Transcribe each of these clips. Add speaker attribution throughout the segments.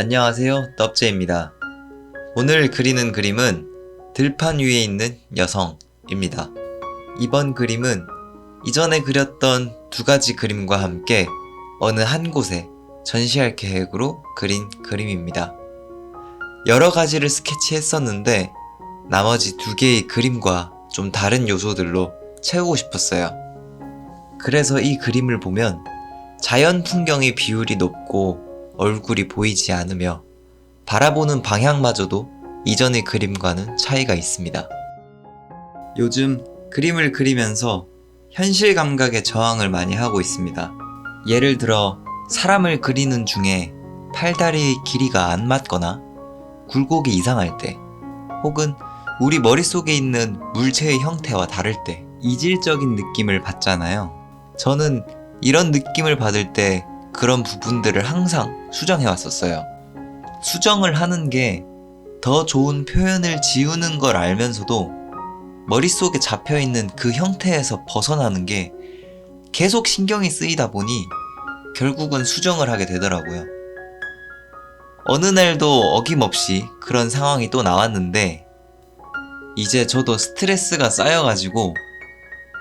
Speaker 1: 안녕하세요. 넙제입니다. 오늘 그리는 그림은 들판 위에 있는 여성입니다. 이번 그림은 이전에 그렸던 두 가지 그림과 함께 어느 한 곳에 전시할 계획으로 그린 그림입니다. 여러 가지를 스케치했었는데 나머지 두 개의 그림과 좀 다른 요소들로 채우고 싶었어요. 그래서 이 그림을 보면 자연 풍경의 비율이 높고 얼굴이 보이지 않으며 바라보는 방향마저도 이전의 그림과는 차이가 있습니다. 요즘 그림을 그리면서 현실 감각에 저항을 많이 하고 있습니다. 예를 들어 사람을 그리는 중에 팔다리의 길이가 안 맞거나 굴곡이 이상할 때 혹은 우리 머릿속에 있는 물체의 형태와 다를 때 이질적인 느낌을 받잖아요. 저는 이런 느낌을 받을 때 그런 부분들을 항상 수정해 왔었어요. 수정을 하는 게 더 좋은 표현을 지우는 걸 알면서도 머릿속에 잡혀 있는 그 형태에서 벗어나는 게 계속 신경이 쓰이다 보니 결국은 수정을 하게 되더라고요. 어느 날도 어김없이 그런 상황이 또 나왔는데 이제 저도 스트레스가 쌓여가지고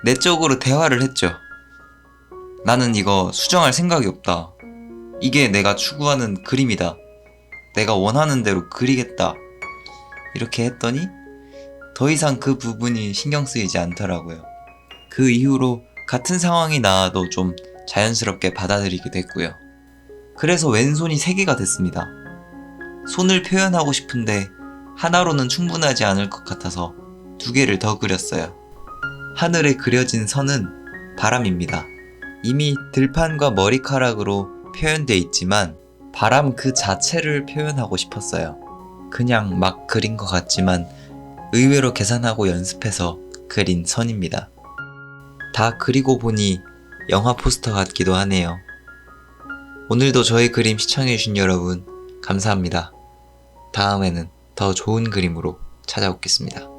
Speaker 1: 내적으로 대화를 했죠. 나는 이거 수정할 생각이 없다. 이게 내가 추구하는 그림이다. 내가 원하는 대로 그리겠다. 이렇게 했더니 더 이상 그 부분이 신경 쓰이지 않더라고요. 그 이후로 같은 상황이 나와도 좀 자연스럽게 받아들이게 됐고요. 그래서 왼손이 세 개가 됐습니다. 손을 표현하고 싶은데 하나로는 충분하지 않을 것 같아서 두 개를 더 그렸어요. 하늘에 그려진 선은 바람입니다. 이미 들판과 머리카락으로 표현돼 있지만 바람 그 자체를 표현하고 싶었어요. 그냥 막 그린 것 같지만 의외로 계산하고 연습해서 그린 선입니다. 다 그리고 보니 영화 포스터 같기도 하네요. 오늘도 저의 그림 시청해주신 여러분, 감사합니다. 다음에는 더 좋은 그림으로 찾아오겠습니다.